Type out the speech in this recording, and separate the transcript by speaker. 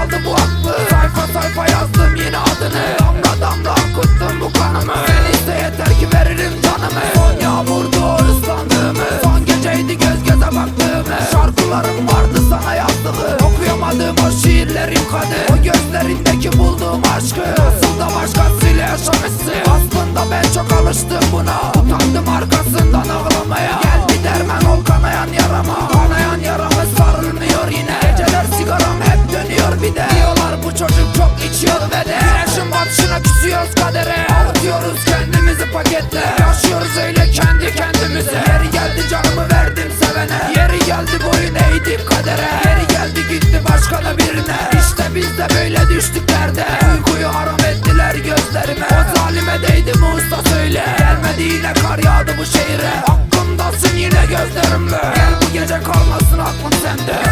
Speaker 1: aldı bu aklı. Sayfa sayfa yazdım yine adını. Damla damla akıttım bu kanımı. Sen iste yeter ki veririm canımı. Son yağmurdu ıslandığımız Son geceydi göz göze baktığımız Şarkılarım vardı sana yazdığı. Okuyamadığım o şiirlerin kadı. O gözlerindeki bulduğum aşkı. Nasıl da başkasıyla yaşamışsın? Aslında ben çok alıştım buna. Küsüyoruz kadere. Avutuyoruz kendimizi paketle. Yaşıyoruz öyle kendi kendimize. Yeri geldi canımı verdim sevene. Yeri geldi boyun eğdim kadere. Yeri geldi gitti başka da birine. İşte biz de böyle düştük derde. Uykuyu haram ettiler gözlerime. O zalime değdi mi usta söyle. Gelmedi yine kar yağdı bu şehre Hakkımdasın yine gözlerimle. Gel bu gece kalmasın aklım sende